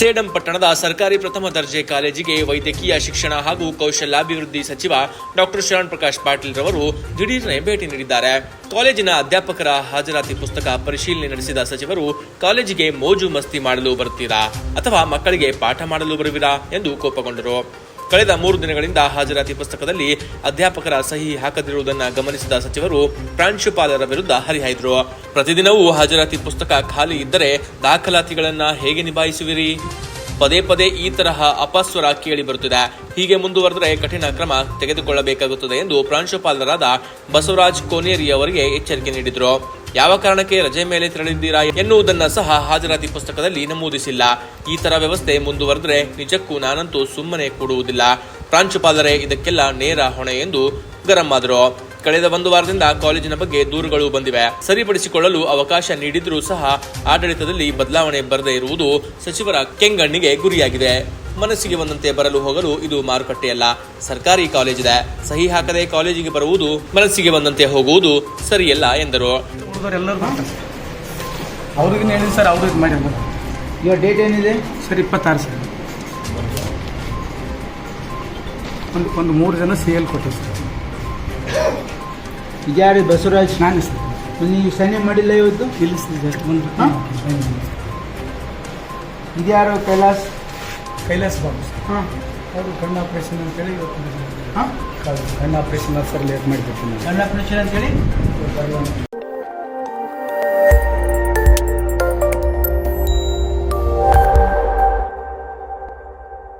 ಸೇಡಂ ಪಟ್ಟಣದ ಸರ್ಕಾರಿ ಪ್ರಥಮ ದರ್ಜೆ ಕಾಲೇಜಿಗೆ ವೈದ್ಯಕೀಯ ಶಿಕ್ಷಣ ಹಾಗೂ ಕೌಶಲ್ಯಾಭಿವೃದ್ಧಿ ಸಚಿವ ಡಾಕ್ಟರ್ ಶರಣ್ ಪ್ರಕಾಶ್ ಪಾಟೀಲ್ ರವರು ದಿಢೀರ್ನೆ ಭೇಟಿ ನೀಡಿದ್ದಾರೆ. ಕಾಲೇಜಿನ ಅಧ್ಯಾಪಕರ ಹಾಜರಾತಿ ಪುಸ್ತಕ ಪರಿಶೀಲನೆ ನಡೆಸಿದ ಸಚಿವರು, ಕಾಲೇಜಿಗೆ ಮೋಜು ಮಸ್ತಿ ಮಾಡಲು ಬರುತ್ತೀರಾ ಅಥವಾ ಮಕ್ಕಳಿಗೆ ಪಾಠ ಮಾಡಲು ಬರುವಿರಾ ಎಂದು ಕೋಪಗೊಂಡರು. ಕಳೆದ ಮೂರು ದಿನಗಳಿಂದ ಹಾಜರಾತಿ ಪುಸ್ತಕದಲ್ಲಿ ಅಧ್ಯಾಪಕರ ಸಹಿ ಹಾಕದಿರುವುದನ್ನು ಗಮನಿಸಿದ ಸಚಿವರು, ಪ್ರಾಂಶುಪಾಲರ ವಿರುದ್ಧ ಹರಿಹಾಯ್ದರು. ಪ್ರತಿದಿನವೂ ಹಾಜರಾತಿ ಪುಸ್ತಕ ಖಾಲಿ ಇದ್ದರೆ ದಾಖಲಾತಿಗಳನ್ನು ಹೇಗೆ ನಿಭಾಯಿಸುವಿರಿ? ಪದೇ ಪದೇ ಈ ತರಹ ಅಪಸ್ವರ ಕೇಳಿ ಬರುತ್ತಿದೆ. ಹೀಗೆ ಮುಂದುವರೆದರೆ ಕಠಿಣ ಕ್ರಮ ತೆಗೆದುಕೊಳ್ಳಬೇಕಾಗುತ್ತದೆ ಎಂದು ಪ್ರಾಂಶುಪಾಲರಾದ ಬಸವರಾಜ್ ಕೋನೇರಿ ಅವರಿಗೆ ಎಚ್ಚರಿಕೆ ನೀಡಿದರು. ಯಾವ ಕಾರಣಕ್ಕೆ ರಜೆ ಮೇಲೆ ತೆರಳಿದ್ದೀರಾ ಎನ್ನುವುದನ್ನು ಸಹ ಹಾಜರಾತಿ ಪುಸ್ತಕದಲ್ಲಿ ನಮೂದಿಸಿಲ್ಲ. ಈ ತರ ವ್ಯವಸ್ಥೆ ಮುಂದುವರೆದರೆ ನಿಜಕ್ಕೂ ನಾನಂತೂ ಸುಮ್ಮನೆ ಕೊಡುವುದಿಲ್ಲ. ಪ್ರಾಂಶುಪಾಲರೇ, ಇದಕ್ಕೆಲ್ಲ ನೇರ ಹೊಣೆ ಎಂದು ಗರಂ ಆದರು. ಕಳೆದ ಒಂದು ವಾರದಿಂದ ಕಾಲೇಜಿನ ಬಗ್ಗೆ ದೂರುಗಳು ಬಂದಿವೆ. ಸರಿಪಡಿಸಿಕೊಳ್ಳಲು ಅವಕಾಶ ನೀಡಿದ್ರೂ ಸಹ ಆಡಳಿತದಲ್ಲಿ ಬದಲಾವಣೆ ಬರದೇ ಇರುವುದು ಸಚಿವರ ಕೆಂಗಣ್ಣಿಗೆ ಗುರಿಯಾಗಿದೆ. ಮನಸ್ಸಿಗೆ ಬಂದಂತೆ ಬರಲು ಹೋಗಲು ಇದು ಮಾರುಕಟ್ಟೆಯಲ್ಲ. ಸರ್ಕಾರಿ ಕಾಲೇಜಿದೆ ಸಹಿ ಹಾಕದೆ ಕಾಲೇಜಿಗೆ ಬರುವುದು ಮನಸ್ಸಿಗೆ ಬಂದಂತೆ ಹೋಗುವುದು ಸರಿಯಲ್ಲ ಎಂದರು. ಸರ್ ಇವಾಗ ಡೇಟ್ ಏನಿದೆ? ಇಪ್ಪತ್ತಾರು ಒಂದು ಒಂದು ಮೂರು ಜನ ಸಿ ಎಲ್ ಕೊಟ್ಟಿವಿ ಇದ್ಯಾರು ಬಸವರಾಜ್ ನಾನೇ ಸರ್ ನೀವು ಸನ್ನೆ ಮಾಡಿಲ್ಲ ಇವತ್ತು? ಇಲ್ಲ ಸರ್ ಜಸ್ಟ್ ಮುಂದೆ ಹಾ? ಇದ್ಯಾರು ಕೈಲಾಸ್? ಕೈಲಾಸ್ ಬಾಬು. ಹಾಂ. ಅವರು ಕಣ್ಣು ಆಪ್ರೇಷನ್ ಅಂತೇಳಿ ಇವತ್ತು ಹಾಂ? ಕಣ್ಣು ಆಪ್ರೇಷನ್ ಸರ್ ಲೇಟ್ ಮಾಡಿಬಿಟ್ಟು ಕಣ್ಣ ಆಪರೇಷನ್ ಅಂತೇಳಿ